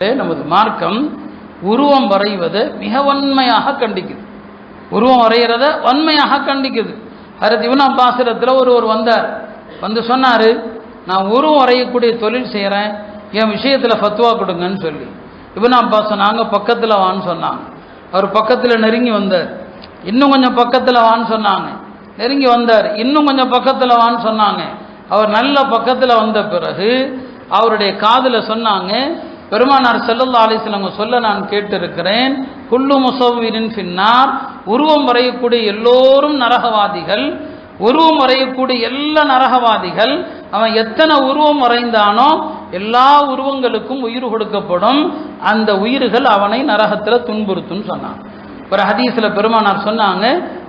நமது மார்க்கம் உருவம் வரைவதை மிக வன்மையாக கண்டிக்குது. உருவம் வரைகிறத வன்மையாக கண்டிக்குது. ஹரத் இவன் அப்பாசிரத்தில் ஒருவர் வந்தார். வந்து சொன்னார் நான் உருவம் வரையக்கூடிய தொழில் செய்கிறேன் என் விஷயத்தில் ஃபத்வா கொடுங்கன்னு சொல்லி. இவன் அப்பா சொன்னாங்க பக்கத்தில் வான்னு சொன்னாங்க. அவர் பக்கத்தில் நெருங்கி வந்தார். இன்னும் கொஞ்சம் பக்கத்தில் வான்னு சொன்னாங்க. நெருங்கி வந்தார். இன்னும் கொஞ்சம் பக்கத்தில் வான்னு சொன்னாங்க. அவர் நல்ல பக்கத்தில் வந்த பிறகு அவருடைய காதில் சொன்னாங்க பெருமானார் செல்லல்லா அலிஸ்லங்க சொல்ல நான் கேட்டிருக்கிறேன் குல்லு முசவிரின் பின்னார் உருவம் வரையக்கூடிய எல்லோரும் நரகவாதிகள். உருவம் வரையக்கூடிய எல்லா நரகவாதிகள் அவன் எத்தனை உருவம் வரைந்தானோ எல்லா உருவங்களுக்கும் உயிர் கொடுக்கப்படும். அந்த உயிர்கள் அவனை நரகத்தில் துன்புறுத்தும் சொன்னான் ஒரு ஹதீஸில் பெருமானார் சொன்னாங்க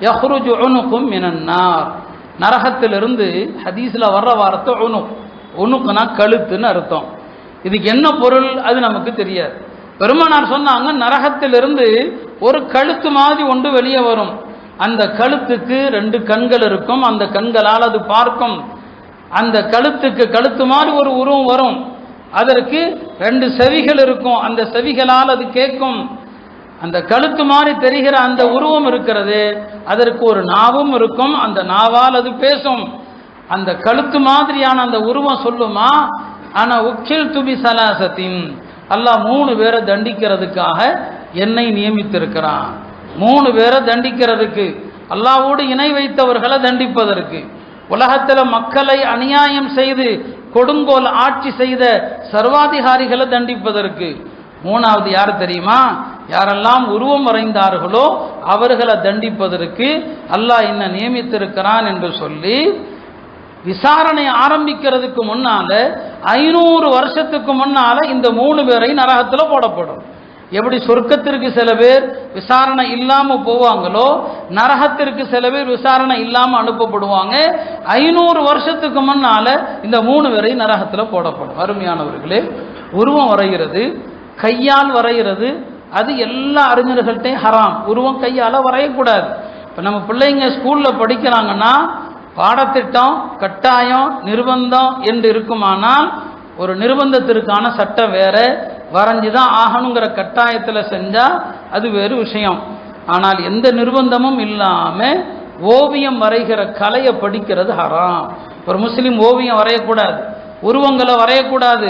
யஹ்ருஜு உனுக்கும் மினன்னார் நரகத்திலிருந்து ஹதீஸில் வர்ற வாரத்தை உனு உனுக்குனா கழுத்துன்னு அர்த்தம். இதுக்கு என்ன பொருள்? அது நமக்கு தெரியாது. பெருமானார் சொன்னாங்க நரகத்திலிருந்து ஒரு கழுத்து மாதிரி ஒன்று வெளியே வரும். அந்த கழுத்துக்கு ரெண்டு கண்கள் இருக்கும். அந்த கண்களால் அது பார்க்கும். அந்த கழுத்துக்கு கழுத்து மாதிரி ஒரு உருவம் வரும். அதற்கு ரெண்டு செவிகள் இருக்கும். அந்த செவிகளால் அது கேட்கும். அந்த கழுத்து மாதிரி தெரிகிற அந்த உருவம் இருக்கிறது. அதற்கு ஒரு நாவும் இருக்கும். அந்த நாவால் அது பேசும். அந்த கழுத்து மாதிரியான அந்த உருவம் சொல்லுமா? ஆனால் உக்கில் துபி சலாசத்தின் அல்லாஹ் மூணு பேரை தண்டிக்கிறதுக்காக என்னை நியமித்திருக்கிறான். மூணு பேரை தண்டிக்கிறதுக்கு அல்லாவோடு இணை வைத்தவர்களை தண்டிப்பதற்கு. உலகத்தில் மக்களை அநியாயம் செய்து கொடுங்கோல் ஆட்சி செய்த சர்வாதிகாரிகளை தண்டிப்பதற்கு. மூணாவது யார் தெரியுமா? யாரெல்லாம் உருவம் வரைந்தார்களோ அவர்களை தண்டிப்பதற்கு அல்லாஹ் என்ன நியமித்திருக்கிறான் என்று சொல்லி விசாரணை ஆரம்பிக்கிறதுக்கு முன்னால ஐநூறு வருஷத்துக்கு முன்னால் இந்த மூணு பேரை நரகத்தில் போடப்படும். எப்படி சொர்க்கத்திற்கு சில பேர் விசாரணை இல்லாமல் போவாங்களோ நரகத்திற்கு சில பேர் விசாரணை இல்லாமல் அனுப்பப்படுவாங்க. ஐநூறு வருஷத்துக்கு முன்னால் இந்த மூணு பேரை நரகத்தில் போடப்படும். அருமையானவர்களே உருவம் வரைகிறது கையால் வரைகிறது. அது எல்லா அறிஞர்கள்ட்டையும் ஹராம். உருவம் கையால் வரையக்கூடாது. இப்போ நம்ம பிள்ளைங்க ஸ்கூலில் படிக்கிறாங்கன்னா பாடத்திட்டம் கட்டாயம் நிர்பந்தம் என்று இருக்குமானால் ஒரு நிர்பந்தத்திற்கான சட்டம் வேற வரைஞ்சி தான் ஆகணுங்கிற கட்டாயத்தில் செஞ்சால் அது வேறு விஷயம். ஆனால் எந்த நிர்பந்தமும் இல்லாமல் ஓவியம் வரைகிற கலையை படிக்கிறது ஹராம். ஒரு முஸ்லீம் ஓவியம் வரையக்கூடாது. உருவங்களை வரையக்கூடாது.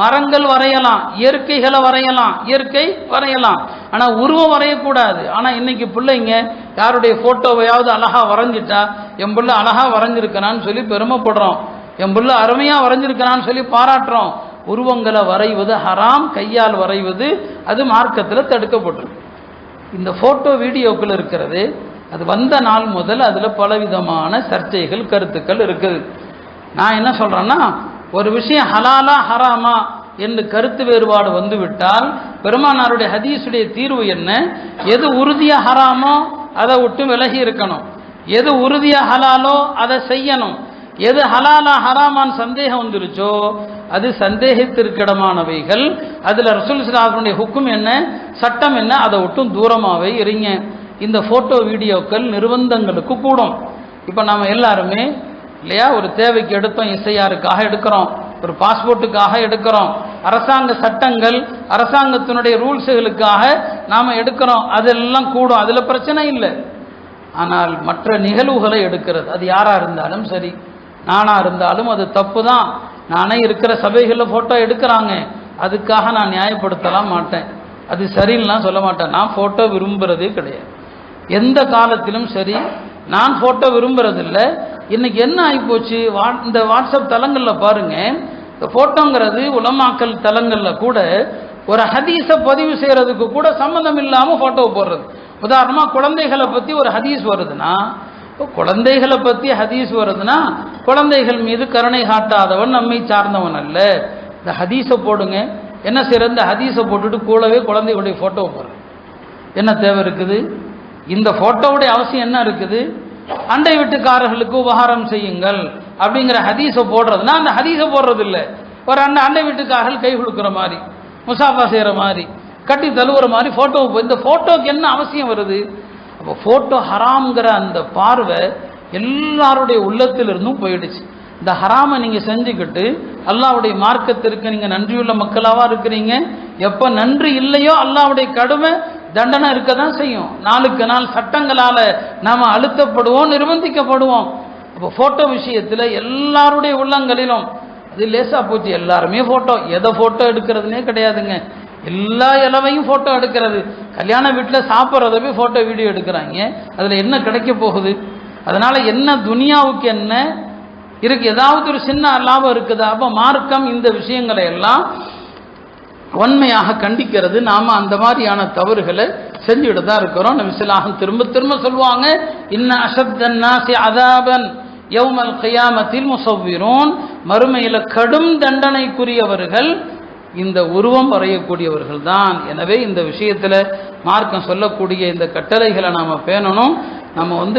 மரங்கள் வரையலாம் இயற்கைகளை வரையலாம் இயற்கை வரையலாம். ஆனால் உருவம் வரையக்கூடாது. ஆனால் இன்னைக்கு பிள்ளைங்க யாருடைய ஃபோட்டோவையாவது அழகாக வரைஞ்சிட்டா என் பிள்ளை அழகாக வரைஞ்சிருக்கிறான்னு சொல்லி பெருமைப்படுறோம். என் பிள்ளை அருமையாக வரைஞ்சிருக்கிறான்னு சொல்லி பாராட்டுறோம். உருவங்களை வரைவது ஹராம் கையால் வரைவது அது மார்க்கத்தில் தடுக்கப்பட்டிருக்கு இந்த ஃபோட்டோ வீடியோக்கள் இருக்கிறது. அது வந்த நாள் முதல் அதில் பலவிதமான சர்ச்சைகள் கருத்துக்கள் இருக்குது. நான் என்ன சொல்கிறேன்னா ஒரு விஷயம் ஹலாலா ஹராமா என்று கருத்து வேறுபாடு வந்துவிட்டால் பெருமானாருடைய ஹதீஸுடைய தீர்வு என்ன? எது உறுதியாக ஹராமோ அதை விட்டு விலகி இருக்கணும். எது உறுதியாக ஹலாலோ அதை செய்யணும். எது ஹலாலா ஹராமான் சந்தேகம் வந்துருச்சோ அது சந்தேகத்திற்கிடமானவைகள். அதில் ரசூல் சிலாசனுடைய ஹுக்கும் என்ன? சட்டம் என்ன? அதை விட்டும் தூரமாகவே இருங்க. இந்த ஃபோட்டோ வீடியோக்கள் நிர்பந்தங்களுக்கு கூடும். இப்போ நம்ம எல்லாருமே இல்லையா? ஒரு தேவைக்கு எடுத்தோம் இசையாருக்காக எடுக்கிறோம் ஒரு பாஸ்போர்ட்டுக்காக எடுக்கிறோம். அரசாங்க சட்டங்கள் அரசாங்கத்தினுடைய ரூல்ஸுகளுக்காக நாம் எடுக்கிறோம். அதெல்லாம் கூடும். அதில் பிரச்சனை இல்லை. ஆனால் மற்ற நிகழ்வுகளை எடுக்கிறது. அது யாராக இருந்தாலும் சரி நானாக இருந்தாலும் அது தப்பு தான் நானே இருக்கிற சபைகளில் ஃபோட்டோ எடுக்கிறாங்க. அதுக்காக நான் நியாயப்படுத்தலாம் மாட்டேன். அது சரின்னுலாம் சொல்ல மாட்டேன். நான் ஃபோட்டோ விரும்புகிறதே கிடையாது. எந்த காலத்திலும் சரி நான் ஃபோட்டோ விரும்புறதில்லை. இன்னைக்கு என்ன ஆகிப்போச்சு வா இந்த வாட்ஸ்அப் தளங்களில் பாருங்க. இந்த ஃபோட்டோங்கிறது உலமாக்கல் தளங்களில் கூட ஒரு ஹதீஸை பதிவு செய்கிறதுக்கு கூட சம்மந்தம் இல்லாமல் ஃபோட்டோ போடுறது. உதாரணமாக குழந்தைகளை பற்றி ஒரு ஹதீஸ் வருதுன்னா இப்போ குழந்தைகளை பற்றி ஹதீஸ் வருதுன்னா குழந்தைகள் மீது கருணை காட்டாதவன் நம்மை சார்ந்தவன் அல்ல. இந்த ஹதீஸை போடுங்க. என்ன சிறந்த ஹதீஸை போட்டுட்டு கூடவே குழந்தைகளுடைய ஃபோட்டோவை போடுறேன் என்ன தேவை இருக்குது? இந்த ஃபோட்டோவுடைய அவசியம் என்ன இருக்குது? அண்டை வீட்டுக்காரர்களுக்கு உபகாரம் செய்யுங்கள் அப்படிங்கிற ஹதீஸை போடுறதுனா அந்த ஹதீஸை போடுறது இல்லை ஒரு அண்ணன் அண்டை வீட்டுக்காரர்கள் கை கொடுக்குற மாதிரி முசாஃபா செய்கிற மாதிரி கட்டி தழுவுற மாதிரி ஃபோட்டோ இந்த ஃபோட்டோக்கு என்ன அவசியம் வருது? அப்போ ஃபோட்டோ ஹராம்ங்கிற அந்த பார்வை எல்லாருடைய உள்ளத்திலிருந்தும் போயிடுச்சு. இந்த ஹராமை நீங்கள் செஞ்சுக்கிட்டு அல்லாஹ்வுடைய மார்க்கத்திற்கு நீங்கள் நன்றியுள்ள மக்களாவாக இருக்கிறீங்க. எப்போ நன்றி இல்லையோ அல்லாவுடைய கடுமை தண்டனை இருக்க தான் செய்யும். நாளுக்கு நாள் சட்டங்களால் நாம் அழுத்தப்படுவோம் நிர்பந்திக்கப்படுவோம். அப்போ ஃபோட்டோ விஷயத்தில் எல்லாருடைய உள்ளங்களிலும் அது லேசாக போச்சு எல்லாருமே ஃபோட்டோ எதை ஃபோட்டோ எடுக்கிறதுனே கிடையாதுங்க. எல்லா இலவையும் ஃபோட்டோ எடுக்கிறது. கல்யாண வீட்டில் சாப்பிட்றத போய் ஃபோட்டோ வீடியோ எடுக்கிறாங்க. அதில் என்ன கிடைக்க போகுது? அதனால் என்ன துனியாவுக்கு என்ன? இருக்கு ஏதாவது ஒரு சின்ன லாபம் இருக்குதா? அப்போ மார்க்கம் இந்த விஷயங்களை எல்லாம் வன்மையாக கண்டிக்கிறது. நாம அந்த மாதிரியான தவறுகளை செஞ்சுட்டு தான் இருக்கிறோம். நபிசிலாகம் திரும்ப திரும்ப சொல்லுவாங்க இன்ன அசத்தன்னாசி அதாபன் யௌமல் கியாமத்தில் முசவ்விரோன் மறுமையில் கடும் தண்டனைக்குரியவர்கள் இந்த உருவம் வரையக்கூடியவர்கள் தான். எனவே இந்த விஷயத்தில் மார்க்கம் சொல்லக்கூடிய இந்த கட்டளைகளை நாம் பேணணும். நம்ம வந்து